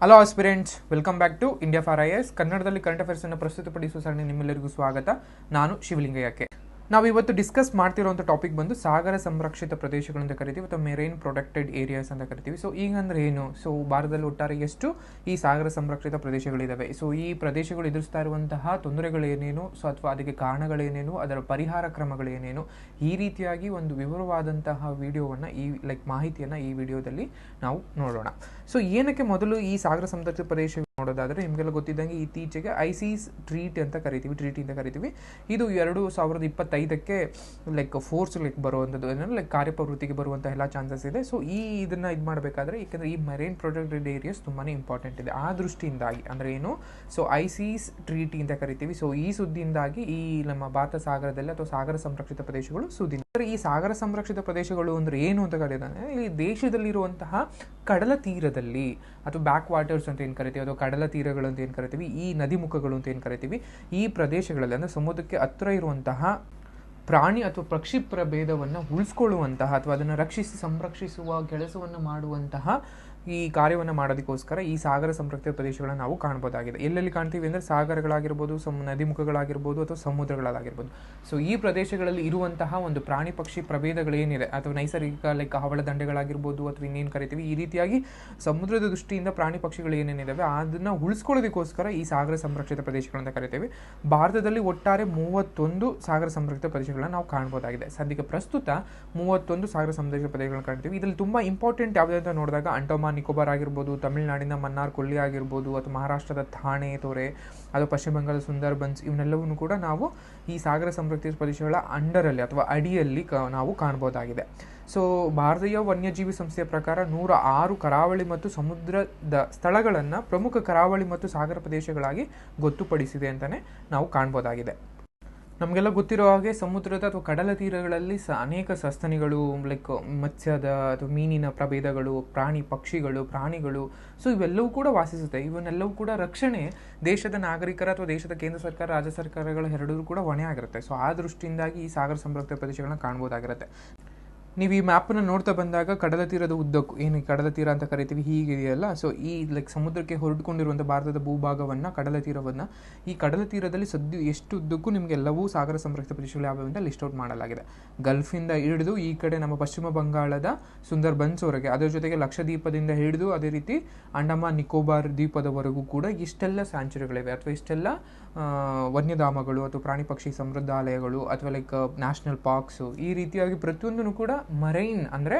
Hello aspirants welcome back to India for I S ಕನ್ನಡದಲ್ಲಿ current affairs ಅನ್ನು ಪ್ರಸ್ತುತಪಡಿಸುವ ಸರಣಿ ನಿಮ್ಮೆಲ್ಲರಿಗೂ ಸ್ವಾಗತ. ನಾನು ಶಿವಲಿಂಗಯ್ಯಕ್ಕೆ. ನಾವು ಇವತ್ತು ಡಿಸ್ಕಸ್ ಮಾಡ್ತಿರುವಂಥ ಟಾಪಿಕ್ ಬಂದು ಸಾಗರ ಸಂರಕ್ಷಿತ ಪ್ರದೇಶಗಳಂತ ಕರಿತೀವಿ, ಅಥವಾ ಮೆರೈನ್ ಪ್ರೊಟೆಕ್ಟೆಡ್ ಏರಿಯಾಸ್ ಅಂತ ಕರಿತೀವಿ. ಸೊ ಈಗ ಅಂದ್ರೆ ಏನು? ಸೊ ಭಾರತದಲ್ಲಿ ಒಟ್ಟಾರೆ ಎಷ್ಟು ಈ ಸಾಗರ ಸಂರಕ್ಷಿತ ಪ್ರದೇಶಗಳಿದ್ದಾವೆ ಸೊ ಈ ಪ್ರದೇಶಗಳು ಎದುರಿಸ್ತಾ ಇರುವಂತಹ ತೊಂದರೆಗಳೇನೇನು? ಸೊ ಅಥವಾ ಅದಕ್ಕೆ ಕಾರಣಗಳೇನೇನು? ಅದರ ಪರಿಹಾರ ಕ್ರಮಗಳೇನೇನು? ಈ ರೀತಿಯಾಗಿ ಒಂದು ವಿವರವಾದಂತಹ ವಿಡಿಯೋವನ್ನು ಈ ಲೈಕ್ ಮಾಹಿತಿಯನ್ನು ಈ ವಿಡಿಯೋದಲ್ಲಿ ನಾವು ನೋಡೋಣ. ಸೊ ಏನಕ್ಕೆ ಮೊದಲು ಈ ಸಾಗರ ಸಂರಕ್ಷಿತ ಪ್ರದೇಶ ನೋಡೋದಾದ್ರೆ ನಿಮಗೆಲ್ಲ ಗೊತ್ತಿದ್ದಂಗೆ ಇತ್ತೀಚೆಗೆ ಐಸಿಸ್ ಟ್ರೀಟ್ ಅಂತ ಕರಿತೀವಿ, ಟ್ರೀಟ್ ಅಂತ ಕರಿತೀವಿ. ಇದು ಎರಡು ಸಾವಿರದ ಇಪ್ಪತ್ತೈದಕ್ಕೆ ಲೈಕ್ ಫೋರ್ಸ್ ಲೈಕ್ ಬರುವಂಥದ್ದು. ಏನೋ ಲೈಕ್ ಕಾರ್ಯಪ್ರವೃತ್ತಿಗೆ ಬರುವಂಥ ಎಲ್ಲ ಚಾನ್ಸಸ್ ಇದೆ. ಸೊ ಈ ಇದನ್ನ ಇದು ಮಾಡಬೇಕಾದ್ರೆ ಯಾಕಂದ್ರೆ ಈ ಮರೈನ್ ಪ್ರೊಟೆಕ್ಟೆಡ್ ಏರಿಯಾಸ್ ತುಂಬಾ ಇಂಪಾರ್ಟೆಂಟ್ ಇದೆ. ಆ ದೃಷ್ಟಿಯಿಂದಾಗಿ ಅಂದರೆ ಏನು? ಸೊ ಐ ಸಿಸ್ ಟ್ರೀಟಿ ಅಂತ ಕರಿತೀವಿ. ಸೊ ಈ ಸುದ್ದಿಯಿಂದಾಗಿ ಈ ನಮ್ಮ ಭಾರತ ಸಾಗರದಲ್ಲಿ ಅಥವಾ ಸಾಗರ ಸಂರಕ್ಷಿತ ಪ್ರದೇಶಗಳು ಸುದ್ದಿ ಈ ಸಾಗರ ಸಂರಕ್ಷಿತ ಪ್ರದೇಶಗಳು ಅಂದರೆ ಏನು ಅಂತ ಕರೀತಾನೆ ಈ ದೇಶದಲ್ಲಿರುವಂತಹ ಕಡಲ ತೀರದಲ್ಲಿ ಅಥವಾ ಬ್ಯಾಕ್ ವಾಟರ್ಸ್ ಅಂತ ಏನು ಕರಿತೀವಿ ಅಥವಾ ಕಡಲ ತೀರಗಳು ಅಂತ ಏನು ಕರಿತೀವಿ, ಈ ನದಿ ಮುಖಗಳು ಅಂತ ಏನು ಕರಿತೀವಿ, ಈ ಪ್ರದೇಶಗಳಲ್ಲಿ ಅಂದರೆ ಸಮುದ್ರಕ್ಕೆ ಹತ್ತಿರ ಇರುವಂತಹ ಪ್ರಾಣಿ ಅಥವಾ ಪಕ್ಷಿ ಪ್ರಭೇದವನ್ನು ಉಳಿಸ್ಕೊಳ್ಳುವಂತಹ ಅಥವಾ ಅದನ್ನು ರಕ್ಷಿಸಿ, ಸಂರಕ್ಷಿಸುವ, ಕೆಲಸವನ್ನು ಮಾಡುವಂತಹ ಈ ಕಾರ್ಯವನ್ನು ಮಾಡೋದಕ್ಕೋಸ್ಕರ ಈ ಸಾಗರ ಸಂರಕ್ಷಿತ ಪ್ರದೇಶಗಳನ್ನು ನಾವು ಕಾಣ್ಬೋದಾಗಿದೆ. ಎಲ್ಲೆಲ್ಲಿ ಕಾಣ್ತೀವಿ ಅಂದರೆ ಸಾಗರಗಳಾಗಿರ್ಬೋದು, ಸಮ ನದಿ ಮುಖಗಳಾಗಿರ್ಬೋದು ಅಥವಾ ಸಮುದ್ರಗಳಾಗಿರ್ಬೋದು. ಸೊ ಈ ಪ್ರದೇಶಗಳಲ್ಲಿ ಇರುವಂತಹ ಒಂದು ಪ್ರಾಣಿ ಪಕ್ಷಿ ಪ್ರಭೇದಗಳೇನಿದೆ, ಅಥವಾ ನೈಸರ್ಗಿಕ ಲೈಕ್ ಹವಳ ದಂಡೆಗಳಾಗಿರ್ಬೋದು ಅಥವಾ ಇನ್ನೇನು ಕರಿತೀವಿ, ಈ ರೀತಿಯಾಗಿ ಸಮುದ್ರದ ದೃಷ್ಟಿಯಿಂದ ಪ್ರಾಣಿ ಪಕ್ಷಿಗಳು ಏನೇನಿದ್ದಾವೆ ಅದನ್ನು ಉಳಿಸ್ಕೊಳ್ಳೋದಕ್ಕೋಸ್ಕರ ಈ ಸಾಗರ ಸಂರಕ್ಷಿತ ಪ್ರದೇಶಗಳಂತ ಕರಿತೀವಿ. ಭಾರತದಲ್ಲಿ ಒಟ್ಟಾರೆ ಮೂವತ್ತೊಂದು ಸಾಗರ ಸಂರಕ್ಷಿತ ಪ್ರದೇಶಗಳನ್ನು ನಾವು ಕಾಣ್ಬೋದಾಗಿದೆ. ಸದ್ಯಕ್ಕೆ ಪ್ರಸ್ತುತ ಮೂವತ್ತೊಂದು ಸಾಗರ ಸಂರಕ್ಷಿತ ಪ್ರದೇಶಗಳನ್ನು ಕಾಣ್ತೀವಿ. ಇದರಲ್ಲಿ ತುಂಬ ಇಂಪಾರ್ಟೆಂಟ್ ಯಾವುದಂತ ನೋಡಿದಾಗ ಅಂಡಮಾನ್ ನಿಕೋಬಾರ್ ಆಗಿರ್ಬೋದು, ತಮಿಳುನಾಡಿನ ಮನ್ನಾರ್ ಕೊಲ್ಲಿ ಆಗಿರ್ಬೋದು, ಅಥವಾ ಮಹಾರಾಷ್ಟ್ರದ ಥಾಣೆ, ತೊರೆ ಅಥವಾ ಪಶ್ಚಿಮ ಬಂಗಾಳದ ಸುಂದರ್ಬನ್ಸ್ ಇವನ್ನೆಲ್ಲವನ್ನು ಕೂಡ ನಾವು ಈ ಸಾಗರ ಸಮೃದ್ಧಿ ಪ್ರದೇಶಗಳ ಅಂಡರಲ್ಲಿ ಅಥವಾ ಅಡಿಯಲ್ಲಿ ಕ, ನಾವು ಕಾಣ್ಬೋದಾಗಿದೆ. ಸೊ ಭಾರತೀಯ ವನ್ಯಜೀವಿ ಸಂಸ್ಥೆಯ ಪ್ರಕಾರ ನೂರ ಆರು ಕರಾವಳಿ ಮತ್ತು ಸಮುದ್ರದ ಸ್ಥಳಗಳನ್ನು ಪ್ರಮುಖ ಕರಾವಳಿ ಮತ್ತು ಸಾಗರ ಪ್ರದೇಶಗಳಾಗಿ ಗೊತ್ತುಪಡಿಸಿದೆ ಅಂತಲೇ ನಾವು ಕಾಣ್ಬೋದಾಗಿದೆ. ನಮಗೆಲ್ಲ ಗೊತ್ತಿರೋ ಹಾಗೆ ಸಮುದ್ರದ ಅಥವಾ ಕಡಲ ತೀರಗಳಲ್ಲಿ ಸ ಅನೇಕ ಸಸ್ತನಿಗಳು ಲೈಕ್ ಮತ್ಸ್ಯದ ಅಥವಾ ಮೀನಿನ ಪ್ರಭೇದಗಳು, ಪ್ರಾಣಿ ಪಕ್ಷಿಗಳು, ಪ್ರಾಣಿಗಳು ಸೊ ಇವೆಲ್ಲವೂ ಕೂಡ ವಾಸಿಸುತ್ತೆ. ಇವನ್ನೆಲ್ಲವೂ ಕೂಡ ರಕ್ಷಣೆ ದೇಶದ ನಾಗರಿಕರ ಅಥವಾ ದೇಶದ ಕೇಂದ್ರ ಸರ್ಕಾರ, ರಾಜ್ಯ ಸರ್ಕಾರಗಳ ಎರಡೂ ಕೂಡ ಹೊಣೆ ಆಗಿರುತ್ತೆ. ಸೊ ಆ ದೃಷ್ಟಿಯಿಂದಾಗಿ ಈ ಸಾಗರ ಸಂರಕ್ಷಿತ ಪ್ರದೇಶಗಳನ್ನ ಕಾಣ್ಬೋದಾಗಿರುತ್ತೆ. ನೀವು ಈ ಮ್ಯಾಪನ್ನು ನೋಡ್ತಾ ಬಂದಾಗ ಕಡಲ ತೀರದ ಉದ್ದಕ್ಕೂ, ಏನು ಕಡಲ ತೀರ ಅಂತ ಕರಿತೀವಿ ಹೀಗಿದೆಯಲ್ಲ ಸೊ ಈ ಲೈಕ್ ಸಮುದ್ರಕ್ಕೆ ಹೊರಡ್ಕೊಂಡಿರುವಂಥ ಭಾರತದ ಭೂಭಾಗವನ್ನು, ಕಡಲ ತೀರವನ್ನು, ಈ ಕಡಲ ತೀರದಲ್ಲಿ ಸದ್ಯ ಎಷ್ಟು ಉದ್ದಕ್ಕೂ ನಿಮಗೆಲ್ಲವೂ ಸಾಗರ ಸಂರಕ್ಷಿತ ಪ್ರದೇಶಗಳು ಯಾವ್ಯಾವ ಅಂತ ಲಿಸ್ಟ್ ಔಟ್ ಮಾಡಲಾಗಿದೆ. ಗಲ್ಫಿಂದ ಹಿಡಿದು ಈ ಕಡೆ ನಮ್ಮ ಪಶ್ಚಿಮ ಬಂಗಾಳದ ಸುಂದರ್ ಬನ್ಸ್ವರೆಗೆ ಅದರ ಜೊತೆಗೆ ಲಕ್ಷದ್ವೀಪದಿಂದ ಹಿಡಿದು ಅದೇ ರೀತಿ ಅಂಡಮಾನ್ ನಿಕೋಬಾರ್ ದ್ವೀಪದವರೆಗೂ ಕೂಡ ಇಷ್ಟೆಲ್ಲ ಸ್ಯಾಂಚುರಿಗಳಿವೆ. ಅಥವಾ ಇಷ್ಟೆಲ್ಲ ವನ್ಯಧಾಮಗಳು, ಅಥವಾ ಪ್ರಾಣಿ ಪಕ್ಷಿ ಸಮೃದ್ಧಾಲಯಗಳು ಅಥವಾ ಲೈಕ್ ನ್ಯಾಷನಲ್ ಪಾರ್ಕ್ಸು ಈ ರೀತಿಯಾಗಿ ಪ್ರತಿಯೊಂದನ್ನು ಕೂಡ ಮರೈನ್ ಅಂದರೆ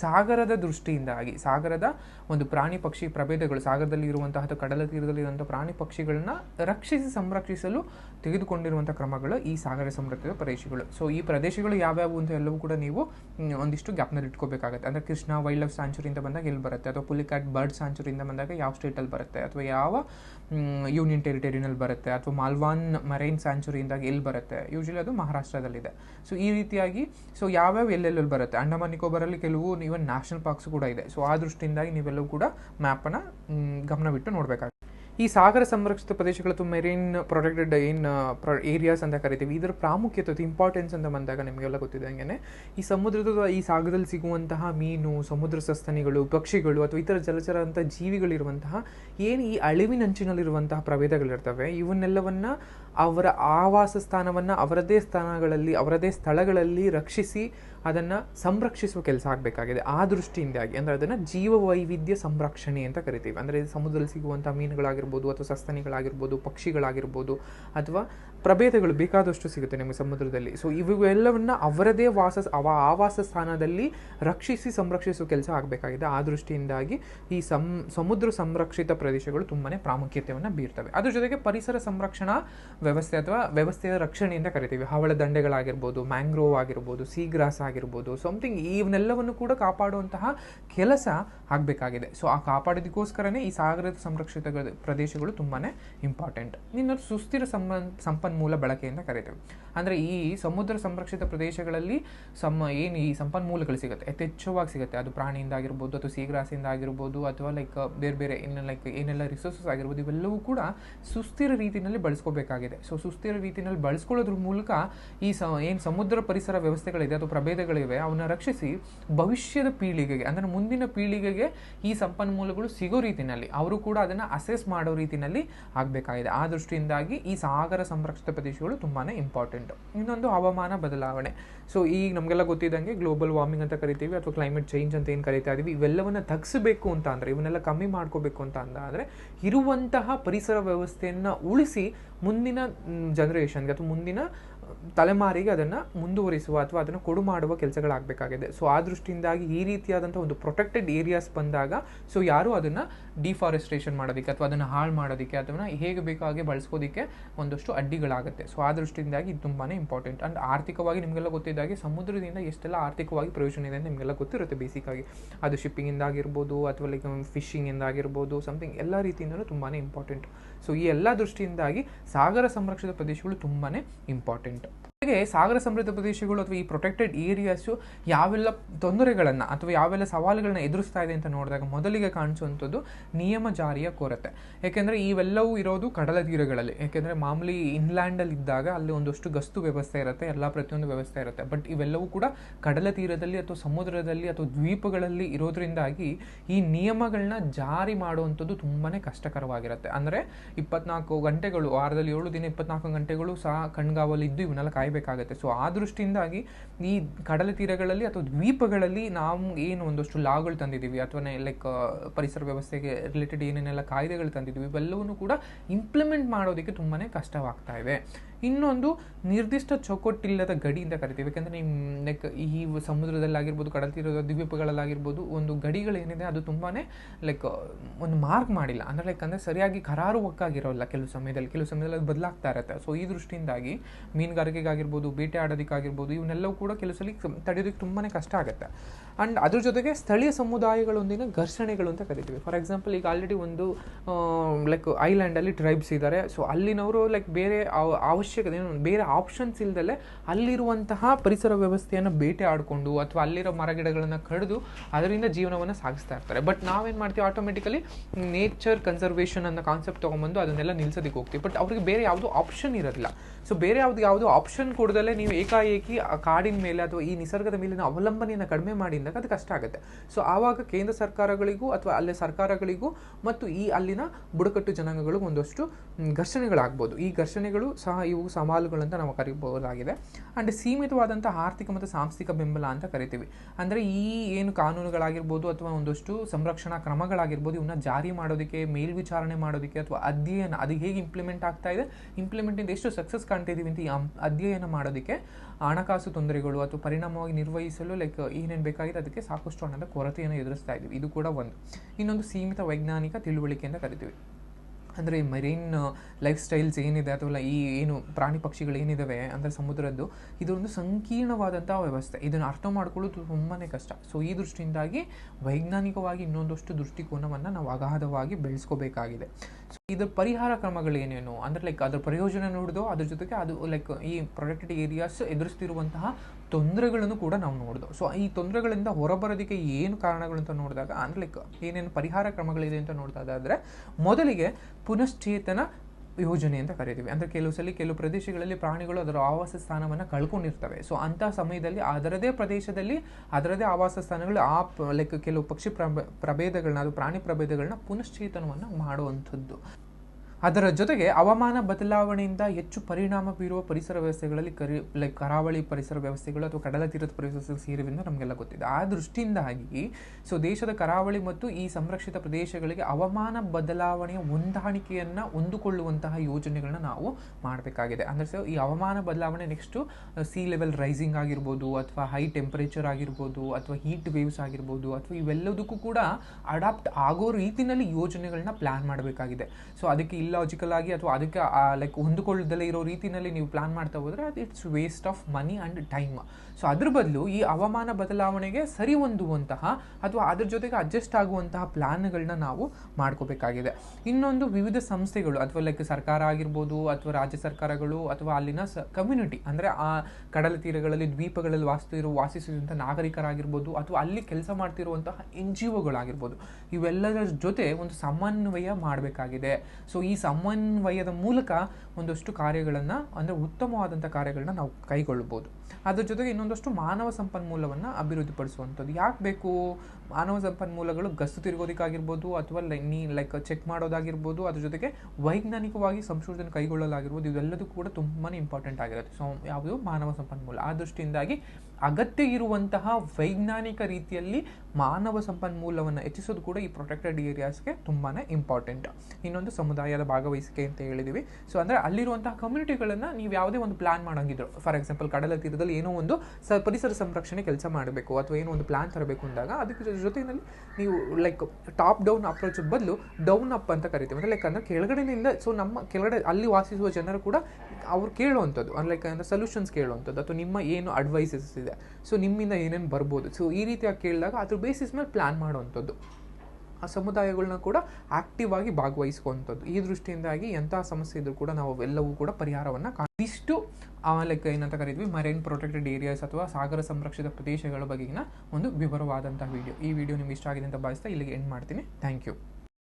ಸಾಗರದ ದೃಷ್ಟಿಯಿಂದಾಗಿ, ಸಾಗರದ ಒಂದು ಪ್ರಾಣಿ ಪಕ್ಷಿ ಪ್ರಭೇದಗಳು, ಸಾಗರದಲ್ಲಿ ಇರುವಂತಹ ಕಡಲ ತೀರದಲ್ಲಿ ಇರುವಂಥ ಪ್ರಾಣಿ ಪಕ್ಷಿಗಳನ್ನ ರಕ್ಷಿಸಿ, ಸಂರಕ್ಷಿಸಲು ತೆಗೆದುಕೊಂಡಿರುವಂಥ ಕ್ರಮಗಳು ಈ ಸಾಗರ ಸಂರಕ್ಷಿತ ಪ್ರದೇಶಗಳು. ಸೊ ಈ ಪ್ರದೇಶಗಳು ಯಾವ್ಯಾವು ಅಂತ ಎಲ್ಲವೂ ಕೂಡ ನೀವು ಒಂದಿಷ್ಟು ಗ್ಯಾಪ್ನಲ್ಲಿ ಇಟ್ಕೋಬೇಕಾಗುತ್ತೆ. ಅಂದರೆ ಕೃಷ್ಣ ವೈಲ್ಡ್ ಲೈಫ್ ಸ್ಯಾಂಚುರಿಯಿಂದ ಬಂದಾಗ ಎಲ್ಲಿ ಬರುತ್ತೆ? ಅಥವಾ ಪುಲಿಕ್ಯಾಟ್ ಬರ್ಡ್ ಸ್ಯಾಂಚುರಿಯಿಂದ ಬಂದಾಗ ಯಾವ ಸ್ಟೇಟಲ್ಲಿ ಬರುತ್ತೆ? ಅಥವಾ ಯಾವ ಯೂನಿಯನ್ ಟೆರಿಟರಿನಲ್ಲಿ ಬರುತ್ತೆ? ಅಥವಾ ಮಾಲ್ವಾನ್ ಮರೈನ್ ಸ್ಯಾಂಚುರಿಯಿಂದಾಗಿ ಎಲ್ಲಿ ಬರುತ್ತೆ? ಯೂಶಲಿ ಅದು ಮಹಾರಾಷ್ಟ್ರದಲ್ಲಿದೆ. ಸೊ ಈ ರೀತಿಯಾಗಿ ಸೊ ಯಾವ್ಯಾವ ಎಲ್ಲೆಲ್ಲಲ್ಲಿ ಬರುತ್ತೆ? ಅಂಡಮಾನ್ ನಿಕೋಬಾರಲ್ಲಿ ಕೆಲವು ಈವನ್ ನ್ಯಾಷನಲ್ ಪಾರ್ಕ್ಸ್ ಕೂಡ ಇದೆ. ಸೊ ಆ ದೃಷ್ಟಿಯಿಂದಾಗಿ ನೀವೆಲ್ಲವೂ ಕೂಡ ಮ್ಯಾಪನ್ನು ಗಮನವಿಟ್ಟು ನೋಡಬೇಕಾಗುತ್ತೆ. ಈ ಸಾಗರ ಸಂರಕ್ಷಿತ ಪ್ರದೇಶಗಳು ತುಂಬ ಮೆರೀನ್ ಪ್ರೊಟೆಕ್ಟೆಡ್ ಏನು, ಪ್ರೊ ಏರಿಯಾಸ್ ಅಂತ ಕರಿತೀವಿ. ಇದರ ಪ್ರಾಮುಖ್ಯತೆ ಇಂಪಾರ್ಟೆನ್ಸ್ ಅಂತ ಬಂದಾಗ ನಿಮಗೆಲ್ಲ ಗೊತ್ತಿದೆ ಹಂಗೆ ಈ ಸಮುದ್ರದ, ಈ ಸಾಗರದಲ್ಲಿ ಸಿಗುವಂತಹ ಮೀನು, ಸಮುದ್ರ ಸಸ್ತನಿಗಳು, ಪಕ್ಷಿಗಳು ಅಥವಾ ಇತರ ಜಲಚರ ಅಂತ ಜೀವಿಗಳಿರುವಂತಹ, ಏನು ಈ ಅಳಿವಿನಂಚಿನಲ್ಲಿರುವಂತಹ ಪ್ರಭೇದಗಳಿರ್ತವೆ. ಇವನ್ನೆಲ್ಲವನ್ನ ಅವರ ಆವಾಸ ಸ್ಥಾನವನ್ನು ಅವರದೇ ಸ್ಥಾನಗಳಲ್ಲಿ, ಅವರದೇ ಸ್ಥಳಗಳಲ್ಲಿ ರಕ್ಷಿಸಿ ಅದನ್ನು ಸಂರಕ್ಷಿಸುವ ಕೆಲಸ ಆಗಬೇಕಾಗಿದೆ. ಆ ದೃಷ್ಟಿಯಿಂದಾಗಿ. ಅಂದರೆ ಅದನ್ನು ಜೀವ ವೈವಿಧ್ಯ ಸಂರಕ್ಷಣೆ ಅಂತ ಕರಿತೀವಿ. ಅಂದರೆ ಸಮುದ್ರದಲ್ಲಿ ಸಿಗುವಂಥ ಮೀನುಗಳಾಗಿರ್ಬೋದು ಅಥವಾ ಸಸ್ತನಿಗಳಾಗಿರ್ಬೋದು, ಪಕ್ಷಿಗಳಾಗಿರ್ಬೋದು ಅಥವಾ ಪ್ರಭೇದಗಳು ಬೇಕಾದಷ್ಟು ಸಿಗುತ್ತೆ ನಿಮಗೆ ಸಮುದ್ರದಲ್ಲಿ. ಸೊ ಇವೆಲ್ಲವನ್ನ ಅವರದೇ ವಾಸ, ಅವ ಆವಾಸ ಸ್ಥಾನದಲ್ಲಿ ರಕ್ಷಿಸಿ ಸಂರಕ್ಷಿಸುವ ಕೆಲಸ ಆಗಬೇಕಾಗಿದೆ. ಆ ದೃಷ್ಟಿಯಿಂದಾಗಿ ಈ ಸಂ, ಸಮುದ್ರ ಸಂರಕ್ಷಿತ ಪ್ರದೇಶಗಳು ತುಂಬಾ ಪ್ರಾಮುಖ್ಯತೆಯನ್ನು ಬೀರ್ತವೆ. ಅದ್ರ ಜೊತೆಗೆ ಪರಿಸರ ಸಂರಕ್ಷಣಾ ವ್ಯವಸ್ಥೆ ಅಥವಾ ವ್ಯವಸ್ಥೆಯ ರಕ್ಷಣೆಯಿಂದ ಕರಿತೀವಿ. ಹವಳ ದಂಡೆಗಳಾಗಿರ್ಬೋದು ಮ್ಯಾಂಗ್ರೋವ್ ಆಗಿರ್ಬೋದು ಸೀ ಗ್ರಾಸ್ ಆಗಿರ್ಬೋದು ಸಮಥಿಂಗ್ ಇವನ್ನೆಲ್ಲವನ್ನು ಕೂಡ ಕಾಪಾಡುವಂತಹ ಕೆಲಸ ಆಗಬೇಕಾಗಿದೆ. ಸೊ ಆ ಕಾಪಾಡೋದಕ್ಕೋಸ್ಕರನೇ ಈ ಸಾಗರದ ಸಂರಕ್ಷಿತ ಪ್ರದೇಶಗಳು ತುಂಬಾ ಇಂಪಾರ್ಟೆಂಟ್ ಇನ್ನು ಸುಸ್ಥಿರ ಸಂಪನ್ಮೂಲ ಬಳಕೆಯಿಂದ ಕರಿತೇವೆ. ಅಂದರೆ ಈ ಸಮುದ್ರ ಸಂರಕ್ಷಿತ ಪ್ರದೇಶಗಳಲ್ಲಿ ಸಮ, ಏನು ಈ ಸಂಪನ್ಮೂಲಗಳು ಸಿಗುತ್ತೆ? ಯಥೇಚ್ಛವಾಗಿ ಸಿಗುತ್ತೆ. ಅದು ಪ್ರಾಣಿಯಿಂದ ಆಗಿರ್ಬೋದು, ಅಥವಾ ಸೀಗ್ರಾಸಿಂದ ಆಗಿರ್ಬೋದು, ಅಥವಾ ಲೈಕ್ ಬೇರೆ ಬೇರೆ ಇನ್ನು ಲೈಕ್ ಏನೆಲ್ಲ ರಿಸೋರ್ಸಸ್ ಆಗಿರ್ಬೋದು, ಇವೆಲ್ಲವೂ ಕೂಡ ಸುಸ್ಥಿರ ರೀತಿಯಲ್ಲಿ ಬಳಸ್ಕೋಬೇಕಾಗಿದೆ. ಇದೆ. ಸೊ ಸುಸ್ಥಿರ ರೀತಿಯಲ್ಲಿ ಬಳಸ್ಕೊಳ್ಳೋದ್ರ ಮೂಲಕ ಈ ಸ, ಏನು ಸಮುದ್ರ ಪರಿಸರ ವ್ಯವಸ್ಥೆಗಳಿದೆ ಅಥವಾ ಪ್ರಭೇದಗಳಿವೆ ಅವನ್ನ ರಕ್ಷಿಸಿ ಭವಿಷ್ಯದ ಪೀಳಿಗೆಗೆ, ಅಂದರೆ ಮುಂದಿನ ಪೀಳಿಗೆಗೆ ಈ ಸಂಪನ್ಮೂಲಗಳು ಸಿಗೋ ರೀತಿಯಲ್ಲಿ ಅವರು ಕೂಡ ಅದನ್ನು ಅಸೆಸ್ ಮಾಡೋ ರೀತಿಯಲ್ಲಿ ಆಗಬೇಕಾಗಿದೆ. ಆ ದೃಷ್ಟಿಯಿಂದಾಗಿ ಈ ಸಾಗರ ಸಂರಕ್ಷಿತ ಪ್ರದೇಶಗಳು ತುಂಬಾ ಇಂಪಾರ್ಟೆಂಟ್ ಇನ್ನೊಂದು ಹವಾಮಾನ ಬದಲಾವಣೆ. ಸೊ ಈಗ ನಮಗೆಲ್ಲ ಗೊತ್ತಿದ್ದಂಗೆ ಗ್ಲೋಬಲ್ ವಾರ್ಮಿಂಗ್ ಅಂತ ಕರಿತೀವಿ ಅಥವಾ ಕ್ಲೈಮೇಟ್ ಚೇಂಜ್ ಅಂತ ಏನು ಕರಿತಾ ಇದೀವಿ, ಇವೆಲ್ಲವನ್ನ ತಗ್ಸಬೇಕು ಅಂತ ಅಂದರೆ, ಇವನ್ನೆಲ್ಲ ಕಮ್ಮಿ ಮಾಡ್ಕೋಬೇಕು ಅಂತ ಅಂದ ಅಂದರೆ, ಇರುವಂತಹ ಪರಿಸರ ವ್ಯವಸ್ಥೆಯನ್ನು ಉಳಿಸಿ ಮುಂದಿನ ಜನ್ರೇಷನ್ಗೆ ಅಥವಾ ಮುಂದಿನ ತಲೆಮಾರಿಗೆ ಅದನ್ನು ಮುಂದುವರಿಸುವ ಅಥವಾ ಅದನ್ನು ಕೊಡು ಮಾಡುವ ಕೆಲಸಗಳಾಗಬೇಕಾಗಿದೆ. ಸೊ ಆ ದೃಷ್ಟಿಯಿಂದಾಗಿ ಈ ರೀತಿಯಾದಂಥ ಒಂದು ಪ್ರೊಟೆಕ್ಟೆಡ್ ಏರಿಯಾಸ್ ಬಂದಾಗ ಸೊ ಯಾರು ಅದನ್ನು ಡಿಫಾರೆಸ್ಟ್ರೇಷನ್ ಮಾಡೋದಕ್ಕೆ ಅಥವಾ ಅದನ್ನು ಹಾಳು ಮಾಡೋದಕ್ಕೆ ಅಥವಾ ಹೇಗೆ ಬೇಕೋ ಹಾಗೆ ಬಳಸ್ಕೋದಕ್ಕೆ ಒಂದಷ್ಟು ಅಡ್ಡಿಗಳಾಗುತ್ತೆ. ಸೊ ಆ ದೃಷ್ಟಿಯಿಂದಾಗಿ ಇದು ತುಂಬಾ ಇಂಪಾರ್ಟೆಂಟ್ ಆ್ಯಂಡ್ ಆರ್ಥಿಕವಾಗಿ ನಿಮಗೆಲ್ಲ ಗೊತ್ತಿದ್ದಾಗೆ ಸಮುದ್ರದಿಂದ ಎಷ್ಟೆಲ್ಲ ಆರ್ಥಿಕವಾಗಿ ಪ್ರಯೋಜನ ಇದೆ ಅಂತ ನಿಮಗೆಲ್ಲ ಗೊತ್ತಿರುತ್ತೆ ಬೇಸಿಕ್ಕಾಗಿ ಅದು ಶಿಪ್ಪಿಂಗಿಂದ ಆಗಿರ್ಬೋದು ಅಥವಾ ಲೈಕ್ ಫಿಶಿಂಗಿಂದ ಆಗಿರ್ಬೋದು ಸಮಥಿಂಗ್ ಎಲ್ಲ ರೀತಿಯಿಂದಲೂ ತುಂಬಾ ಇಂಪಾರ್ಟೆಂಟ್ ಸೊ ಈ ಎಲ್ಲ ದೃಷ್ಟಿಯಿಂದಾಗಿ ಸಾಗರ ಸಂರಕ್ಷಿತ ಪ್ರದೇಶಗಳು ತುಂಬಾ ಇಂಪಾರ್ಟೆಂಟ್ ಹಾಗೆ ಸಾಗರ ಸಮೃದ್ಧ ಪ್ರದೇಶಗಳು ಅಥವಾ ಈ ಪ್ರೊಟೆಕ್ಟೆಡ್ ಏರಿಯಾಸು ಯಾವೆಲ್ಲ ತೊಂದರೆಗಳನ್ನು ಅಥವಾ ಯಾವೆಲ್ಲ ಸವಾಲುಗಳನ್ನ ಎದುರಿಸ್ತಾ ಇದೆ ಅಂತ ನೋಡಿದಾಗ ಮೊದಲಿಗೆ ಕಾಣಿಸುವಂಥದ್ದು ನಿಯಮ ಜಾರಿಯ ಕೊರತೆ. ಯಾಕೆಂದರೆ ಇವೆಲ್ಲವೂ ಇರೋದು ಕಡಲ ತೀರಗಳಲ್ಲಿ. ಯಾಕೆಂದರೆ ಮಾಮೂಲಿ ಇನ್ಲ್ಯಾಂಡಲ್ಲಿ ಇದ್ದಾಗ ಅಲ್ಲಿ ಒಂದಷ್ಟು ಗಸ್ತು ವ್ಯವಸ್ಥೆ ಇರುತ್ತೆ, ಎಲ್ಲ ಪ್ರತಿಯೊಂದು ವ್ಯವಸ್ಥೆ ಇರುತ್ತೆ. ಬಟ್ ಇವೆಲ್ಲವೂ ಕೂಡ ಕಡಲ ತೀರದಲ್ಲಿ ಅಥವಾ ಸಮುದ್ರದಲ್ಲಿ ಅಥವಾ ದ್ವೀಪಗಳಲ್ಲಿ ಇರೋದ್ರಿಂದಾಗಿ ಈ ನಿಯಮಗಳನ್ನ ಜಾರಿ ಮಾಡುವಂಥದ್ದು ತುಂಬಾ ಕಷ್ಟಕರವಾಗಿರುತ್ತೆ. ಅಂದರೆ ಇಪ್ಪತ್ನಾಲ್ಕು ಗಂಟೆಗಳು, ವಾರದಲ್ಲಿ ಏಳು ದಿನ ಇಪ್ಪತ್ನಾಲ್ಕು ಗಂಟೆಗಳು ಸಹ ಕಣ್ಗಾವಲು ಇದ್ದು ಇವನ್ನೆಲ್ಲ ಕಾಯಬೇಕಾಗುತ್ತೆ ಸೊ ಆ ದೃಷ್ಟಿಯಿಂದಾಗಿ ಈ ಕಡಲ ತೀರಗಳಲ್ಲಿ ಅಥವಾ ದ್ವೀಪಗಳಲ್ಲಿ ನಾವು ಏನು ಒಂದಷ್ಟು ಲಾಗಳು ತಂದಿದ್ದೀವಿ ಅಥವಾ ಲೈಕ್ ಪರಿಸರ ವ್ಯವಸ್ಥೆಗೆ ರಿಲೇಟೆಡ್ ಏನೇನೆಲ್ಲ ಕಾಯ್ದೆಗಳು ತಂದಿದ್ದೀವಿ ಇವೆಲ್ಲವೂ ಕೂಡ ಇಂಪ್ಲಿಮೆಂಟ್ ಮಾಡೋದಕ್ಕೆ ತುಂಬಾ ಕಷ್ಟವಾಗ್ತಾ ಇದೆ. ಇನ್ನೊಂದು ನಿರ್ದಿಷ್ಟ ಚೌಕಟ್ಟಿಲ್ಲದ ಗಡಿಯಿಂದ ಕರಿತೀವಿ. ಯಾಕಂದರೆ ನಿಮ್ಮ ಲೈಕ್ ಈ ಸಮುದ್ರದಲ್ಲಾಗಿರ್ಬೋದು, ಕಡಲ ತೀರದ ದ್ವೀಪಗಳಲ್ಲಾಗಿರ್ಬೋದು, ಒಂದು ಗಡಿಗಳೇನಿದೆ ಅದು ತುಂಬಾ ಲೈಕ್ ಒಂದು ಮಾರ್ಕ್ ಮಾಡಿಲ್ಲ. ಅಂದರೆ ಲೈಕ್ ಅಂದರೆ ಸರಿಯಾಗಿ ಕರಾರುವಕ್ಕಾಗಿರೋಲ್ಲ ಕೆಲವು ಸಮಯದಲ್ಲಿ. ಕೆಲವು ಸಮಯದಲ್ಲಿ ಅದು ಬದಲಾಗ್ತಾ ಇರುತ್ತೆ. ಸೊ ಈ ದೃಷ್ಟಿಯಿಂದಾಗಿ ಮೀನುಗಾರಿಕೆಗಾಗಿರ್ಬೋದು ಬೇಟೆ ಆಡೋದಕ್ಕಾಗಿರ್ಬೋದು ಇವನ್ನೆಲ್ಲವೂ ಕೂಡ ಕೆಲವು ಸಲ ತಡೆಯೋದಕ್ಕೆ ತುಂಬಾ ಕಷ್ಟ ಆಗುತ್ತೆ. ಆ್ಯಂಡ್ ಅದ್ರ ಜೊತೆಗೆ ಸ್ಥಳೀಯ ಸಮುದಾಯಗಳೊಂದಿನ ಘರ್ಷಣೆಗಳು ಅಂತ ಕರಿತೀವಿ. ಫಾರ್ ಎಕ್ಸಾಂಪಲ್, ಈಗ ಆಲ್ರೆಡಿ ಒಂದು ಲೈಕ್ ಐಲ್ಯಾಂಡಲ್ಲಿ ಟ್ರೈಬ್ಸ್ ಇದ್ದಾರೆ ಸೊ, ಅಲ್ಲಿನವರು, ಲೈಕ್ ಬೇರೆ ಅವ- ಅವಶ್ಯಕತೆ ಬೇರೆ ಆಪ್ಷನ್ಸ್ ಇಲ್ದಲೆ ಅಲ್ಲಿರುವಂತಹ ಪರಿಸರ ವ್ಯವಸ್ಥೆಯನ್ನು ಬೇಟೆ ಆಡಿಕೊಂಡು ಅಥವಾ ಅಲ್ಲಿರೋ ಮರಗಿಡಗಳನ್ನು ಕಡಿದು ಅದರಿಂದ ಜೀವನವನ್ನು ಸಾಗಿಸ್ತಾ ಇರ್ತಾರೆ. ಬಟ್ ನಾವೇನು ಮಾಡ್ತೀವಿ, ಆಟೋಮೆಟಿಕಲಿ ನೇಚರ್ ಕನ್ಸರ್ವೇಷನ್ ಅನ್ನೋ ಕಾನ್ಸೆಪ್ಟ್ ತೊಗೊಂಬಂದು ಅದನ್ನೆಲ್ಲ ನಿಲ್ಸೋದಕ್ಕೆ ಹೋಗ್ತೀವಿ. ಬಟ್ ಅವ್ರಿಗೆ ಬೇರೆ ಯಾವುದೂ ಆಪ್ಷನ್ ಇರೋದಿಲ್ಲ. ಸೊ, ಬೇರೆ ಯಾವ್ದು ಯಾವುದೋ ಆಪ್ಷನ್ ಕೊಡದಲ್ಲೇ ನೀವು ಏಕಾಏಕಿ ಆ ಕಾಡಿನ ಮೇಲೆ ಅಥವಾ ಈ ನಿಸರ್ಗದ ಮೇಲಿನ ಅವಲಂಬನೆಯನ್ನು ಕಡಿಮೆ ಮಾಡಿದಾಗ ಅದು ಕಷ್ಟ ಆಗುತ್ತೆ. ಸೊ ಆವಾಗ ಕೇಂದ್ರ ಸರ್ಕಾರಗಳಿಗೂ ಅಥವಾ ಅಲ್ಲಿ ಸರ್ಕಾರಗಳಿಗೂ ಮತ್ತು ಈ ಅಲ್ಲಿನ ಬುಡಕಟ್ಟು ಜನಾಂಗಗಳಿಗೂ ಒಂದಷ್ಟು ಘರ್ಷಣೆಗಳಾಗ್ಬೋದು. ಈ ಘರ್ಷಣೆಗಳು ಸಹ ಇವು ಸವಾಲುಗಳಂತ ನಾವು ಕರಿಬಹುದಾಗಿದೆ. ಆ್ಯಂಡ್ ಸೀಮಿತವಾದಂಥ ಆರ್ಥಿಕ ಮತ್ತು ಸಾಂಸ್ಥಿಕ ಬೆಂಬಲ ಅಂತ ಕರಿತೀವಿ. ಅಂದರೆ ಈ ಏನು ಕಾನೂನುಗಳಾಗಿರ್ಬೋದು ಅಥವಾ ಒಂದಷ್ಟು ಸಂರಕ್ಷಣಾ ಕ್ರಮಗಳಾಗಿರ್ಬೋದು ಇವನ್ನ ಜಾರಿ ಮಾಡೋದಕ್ಕೆ, ಮೇಲ್ವಿಚಾರಣೆ ಮಾಡೋದಕ್ಕೆ ಅಥವಾ ಅಧ್ಯಯನ, ಅದು ಹೇಗೆ ಇಂಪ್ಲಿಮೆಂಟ್ ಆಗ್ತಾ ಇದೆ? ಇಂಪ್ಲಿಮೆಂಟಿಂದ ಎಷ್ಟು ಸಕ್ಸಸ್ ಕಾಣ್ತಾ ಇದೀವಿ ಅಂತ ಈ ಅಂ- ಅಧ್ಯಯನ ಮಾಡೋದಕ್ಕೆ ಹಣಕಾಸು ತೊಂದರೆಗಳು ಅಥವಾ ಪರಿಣಾಮವಾಗಿ ನಿರ್ವಹಿಸಲು ಲೈಕ್ ಏನೇನು ಬೇಕಾಗಿದೆ ಅದಕ್ಕೆ ಸಾಕಷ್ಟು ಹಣದ ಕೊರತೆಯನ್ನು ಎದುರಿಸ್ತಾ ಇದ್ದೀವಿ. ಇದು ಕೂಡ ಒಂದು. ಇನ್ನೊಂದು ಸೀಮಿತ ವೈಜ್ಞಾನಿಕ ತಿಳುವಳಿಕೆ ಅಂತ ಕರಿತೀವಿ. ಅಂದರೆ ಈ ಮರೀನ್ ಲೈಫ್ ಸ್ಟೈಲ್ಸ್ ಏನಿದೆ ಅಥವಾ ಈ ಏನು ಪ್ರಾಣಿ ಪಕ್ಷಿಗಳು ಏನಿದಾವೆ ಅಂದರೆ ಸಮುದ್ರದ್ದು, ಇದೊಂದು ಸಂಕೀರ್ಣವಾದಂಥ ವ್ಯವಸ್ಥೆ. ಇದನ್ನು ಅರ್ಥ ಮಾಡ್ಕೊಳ್ಳೋದು ತುಂಬಾ ಕಷ್ಟ. ಸೊ ಈ ದೃಷ್ಟಿಯಿಂದಾಗಿ ವೈಜ್ಞಾನಿಕವಾಗಿ ಇನ್ನೊಂದಷ್ಟು ದೃಷ್ಟಿಕೋನವನ್ನು ನಾವು ಅಗಾಧವಾಗಿ ಬೆಳೆಸ್ಕೋಬೇಕಾಗಿದೆ. ಸೊ ಇದರ ಪರಿಹಾರ ಕ್ರಮಗಳೇನೇನು? ಅಂದರೆ ಲೈಕ್ ಅದರ ಪ್ರಯೋಜನ ನೋಡಿದೋ, ಅದ್ರ ಜೊತೆಗೆ ಅದು ಲೈಕ್ ಈ ಪ್ರೊಟೆಕ್ಟೆಡ್ ಏರಿಯಾಸ್ ಎದುರಿಸ್ತಿರುವಂತಹ ತೊಂದರೆಗಳನ್ನು ಕೂಡ ನಾವು ನೋಡಿದೋ. ಸೊ ಈ ತೊಂದರೆಗಳಿಂದ ಹೊರಬರೋದಕ್ಕೆ ಏನು ಕಾರಣಗಳು ಅಂತ ನೋಡಿದಾಗ, ಅಂದರೆ ಲೈಕ್ ಏನೇನು ಪರಿಹಾರ ಕ್ರಮಗಳಿದೆ ಅಂತ ನೋಡ್ದಾದ್ರೆ ಮೊದಲಿಗೆ ಪುನಶ್ಚೇತನ ಯೋಜನೆ ಅಂತ ಕರಿತೀವಿ. ಅಂದರೆ ಕೆಲವು ಸಲ ಕೆಲವು ಪ್ರದೇಶಗಳಲ್ಲಿ ಪ್ರಾಣಿಗಳು ಅದರ ಆವಾಸ ಸ್ಥಾನವನ್ನು ಕಳ್ಕೊಂಡಿರ್ತವೆ. ಸೊ ಅಂಥ ಸಮಯದಲ್ಲಿ ಅದರದೇ ಪ್ರದೇಶದಲ್ಲಿ ಅದರದೇ ಆವಾಸ ಸ್ಥಾನಗಳು ಆ ಲೈಕ್ ಕೆಲವು ಪಕ್ಷಿ ಪ್ರಭ, ಪ್ರಭೇದಗಳನ್ನ, ಅದು ಪ್ರಾಣಿ ಪ್ರಭೇದಗಳನ್ನ ಪುನಶ್ಚೇತನವನ್ನು ಮಾಡುವಂಥದ್ದು. ಅದರ ಜೊತೆಗೆ ಹವಾಮಾನ ಬದಲಾವಣೆಯಿಂದ ಹೆಚ್ಚು ಪರಿಣಾಮ ಬೀರುವ ಪರಿಸರ ವ್ಯವಸ್ಥೆಗಳಲ್ಲಿ ಕರಿ ಲೈಕ್ ಕರಾವಳಿ ಪರಿಸರ ವ್ಯವಸ್ಥೆಗಳು ಅಥವಾ ಕಡಲ ತೀರದ ಪರಿಸರ ಸೇರಿವೆಂದು ನಮಗೆಲ್ಲ ಗೊತ್ತಿದೆ. ಆ ದೃಷ್ಟಿಯಿಂದಾಗಿ ಸೊ ದೇಶದ ಕರಾವಳಿ ಮತ್ತು ಈ ಸಂರಕ್ಷಿತ ಪ್ರದೇಶಗಳಿಗೆ ಹವಾಮಾನ ಬದಲಾವಣೆಯ ಹೊಂದಾಣಿಕೆಯನ್ನು ಹೊಂದಿಕೊಳ್ಳುವಂತಹ ಯೋಜನೆಗಳನ್ನ ನಾವು ಮಾಡಬೇಕಾಗಿದೆ. ಅಂದರೆ ಸೊ ಈ ಹವಾಮಾನ ಬದಲಾವಣೆ ನೆಕ್ಸ್ಟು ಸೀ ಲೆವೆಲ್ ರೈಸಿಂಗ್ ಆಗಿರ್ಬೋದು ಅಥವಾ ಹೈ ಟೆಂಪರೇಚರ್ ಆಗಿರ್ಬೋದು ಅಥವಾ ಹೀಟ್ ವೇವ್ಸ್ ಆಗಿರ್ಬೋದು ಅಥವಾ ಇವೆಲ್ಲದಕ್ಕೂ ಕೂಡ ಅಡಾಪ್ಟ್ ಆಗೋ ರೀತಿಯಲ್ಲಿ ಯೋಜನೆಗಳನ್ನ ಪ್ಲ್ಯಾನ್ ಮಾಡಬೇಕಾಗಿದೆ. ಸೊ ಅದಕ್ಕೆ ಇಲ್ಲಾಜಿಕಲ್ ಆಗಿ ಅಥವಾ ಅದಕ್ಕೆ ಲೈಕ್ ಹೊಂದಿಕೊಳ್ಳದಲ್ಲೇ ಇರೋ ರೀತಿಯಲ್ಲಿ ನೀವು ಪ್ಲಾನ್ ಮಾಡ್ತಾ ಹೋದರೆ ಅದು it's waste of money and time so ಅದ್ರ ಬದಲು ಈ ಹವಾಮಾನ ಬದಲಾವಣೆಗೆ ಸರಿ ಹೊಂದುವಂತಹ ಅಥವಾ ಅದ್ರ ಜೊತೆಗೆ ಅಡ್ಜಸ್ಟ್ ಆಗುವಂತಹ ಪ್ಲಾನ್ಗಳನ್ನ ನಾವು ಮಾಡ್ಕೋಬೇಕಾಗಿದೆ. ಇನ್ನೊಂದು ವಿವಿಧ ಸಂಸ್ಥೆಗಳು, ಅಥವಾ ಲೈಕ್ ಸರ್ಕಾರ ಆಗಿರ್ಬೋದು, ಅಥವಾ ರಾಜ್ಯ ಸರ್ಕಾರಗಳು, ಅಥವಾ ಅಲ್ಲಿನ ಸ ಕಮ್ಯುನಿಟಿ ಅಂದರೆ ಆ ಕಡಲ ತೀರಗಳಲ್ಲಿ, ದ್ವೀಪಗಳಲ್ಲಿ ವಾಸಿಸಿರೋ ವಾಸಿಸುವಂಥ ನಾಗರಿಕರಾಗಿರ್ಬೋದು, ಅಥವಾ ಅಲ್ಲಿ ಕೆಲಸ ಮಾಡ್ತಿರುವಂತಹ ಎನ್ ಜಿ ಒಗಳಾಗಿರ್ಬೋದು ಇವೆಲ್ಲದರ ಜೊತೆ ಒಂದು ಸಮನ್ವಯ ಮಾಡಬೇಕಾಗಿದೆ. ಸೊ ಈ ಸಮನ್ವಯದ ಮೂಲಕ ಒಂದಷ್ಟು ಕಾರ್ಯಗಳನ್ನು, ಅಂದರೆ ಉತ್ತಮವಾದಂಥ ಕಾರ್ಯಗಳನ್ನ ನಾವು ಕೈಗೊಳ್ಬೋದು. ಅದ್ರ ಜೊತೆಗೆ ಇನ್ನೊಂದಷ್ಟು ಮಾನವ ಸಂಪನ್ಮೂಲವನ್ನು ಅಭಿವೃದ್ಧಿಪಡಿಸುವಂಥದ್ದು. ಯಾಕೆ ಬೇಕು? ಮಾನವ ಸಂಪನ್ಮೂಲಗಳು ಗಸ್ತು ತಿರುಗೋದಕ್ಕಾಗಿರ್ಬೋದು ಅಥವಾ ನೀ ಲೈಕ್ ಚೆಕ್ ಮಾಡೋದಾಗಿರ್ಬೋದು, ಅದ್ರ ಜೊತೆಗೆ ವೈಜ್ಞಾನಿಕವಾಗಿ ಸಂಶೋಧನೆ ಕೈಗೊಳ್ಳಲಾಗಿರ್ಬೋದು, ಇವೆಲ್ಲದೂ ಕೂಡ ತುಂಬಾ ಇಂಪಾರ್ಟೆಂಟ್ ಆಗಿರುತ್ತೆ. ಸೊ ಯಾವುದು? ಮಾನವ ಸಂಪನ್ಮೂಲ. ಆ ದೃಷ್ಟಿಯಿಂದಾಗಿ ಅಗತ್ಯ ಇರುವಂತಹ ವೈಜ್ಞಾನಿಕ ರೀತಿಯಲ್ಲಿ ಮಾನವ ಸಂಪನ್ಮೂಲವನ್ನು ಹೆಚ್ಚಿಸೋದು ಕೂಡ ಈ ಪ್ರೊಟೆಕ್ಟೆಡ್ ಏರಿಯಾಸ್ಗೆ ತುಂಬಾ ಇಂಪಾರ್ಟೆಂಟ್ ಇನ್ನೊಂದು ಸಮುದಾಯದ ಭಾಗವಹಿಸಿಕೆ ಅಂತ ಹೇಳಿದ್ದೀವಿ ಸೊ ಅಂದರೆ ಅಲ್ಲಿರುವಂತಹ ಕಮ್ಯುನಿಟಿಗಳನ್ನು ನೀವು ಯಾವುದೇ ಒಂದು ಪ್ಲಾನ್ ಮಾಡೋಂಗಿದ್ರು. ಫಾರ್ ಎಕ್ಸಾಂಪಲ್ ಕಡಲ ತೀರದಲ್ಲಿ ಏನೋ ಒಂದು ಸ ಪರಿಸರ ಸಂರಕ್ಷಣೆ ಕೆಲಸ ಮಾಡಬೇಕು, ಅಥವಾ ಏನೋ ಒಂದು ಪ್ಲಾನ್ ತರಬೇಕು ಅಂದಾಗ, ಅದಕ್ಕೆ ಜೊತೆಯಲ್ಲಿ ನೀವು ಲೈಕ್ ಟಾಪ್ ಡೌನ್ ಅಪ್ರೋಚ್ ಬದಲು ಡೌನ್ ಅಪ್ ಅಂತ ಕರಿತೀವಿ. ಅಂದರೆ ಲೈಕ್ ಅಂದರೆ ಕೆಳಗಡೆಯಿಂದ ಸೊ ನಮ್ಮ ಕೆಳಗಡೆ ಅಲ್ಲಿ ವಾಸಿಸುವ ಜನರು ಕೂಡ ಅವ್ರು ಕೇಳುವಂಥದ್ದು. ಲೈಕ್ ಅಂದರೆ ಸೊಲ್ಯೂಷನ್ಸ್ ಕೇಳುವಂಥದ್ದು. ಅಥವಾ ನಿಮ್ಮ ಏನು ಅಡ್ವೈಸಸ್ ಇದೆ. ಸೊ ನಿಮ್ಮಿಂದ ಏನೇನು ಬರ್ಬೋದು. ಸೊ ಈ ರೀತಿಯಾಗಿ ಕೇಳಿದಾಗ ಅದ್ರ ಬೇಸಿಸ್ ಮೇಲೆ ಪ್ಲ್ಯಾನ್ ಮಾಡುವಂಥದ್ದು. ಆ ಸಮುದಾಯಗಳನ್ನ ಕೂಡ ಆಕ್ಟಿವ್ ಆಗಿ ಭಾಗವಹಿಸುವಂಥದ್ದು ಈ ದೃಷ್ಟಿಯಿಂದಾಗಿ ಎಂತಹ ಸಮಸ್ಯೆ ಇದ್ರೂ ಕೂಡ ನಾವು ಎಲ್ಲವೂ ಕೂಡ ಪರಿಹಾರವನ್ನು ಕಾ ಇಷ್ಟು ಲೈಕ್ ಏನಂತ ಕರಿದ್ವಿ ಮರೈನ್ ಪ್ರೊಟೆಕ್ಟೆಡ್ ಏರಿಯಾಸ್ ಅಥವಾ ಸಾಗರ ಸಂರಕ್ಷಿತ ಪ್ರದೇಶಗಳ ಬಗೆಗಿನ ಒಂದು ವಿವರವಾದಂತಹ ವಿಡಿಯೋ ಈ ವಿಡಿಯೋ ನಿಮ್ಗೆ ಇಷ್ಟ ಆಗಿದೆ ಅಂತ ಭಾವಿಸ್ತಾ ಇಲ್ಲಿಗೆ ಎಂಡ್ ಮಾಡ್ತೀನಿ. Thank you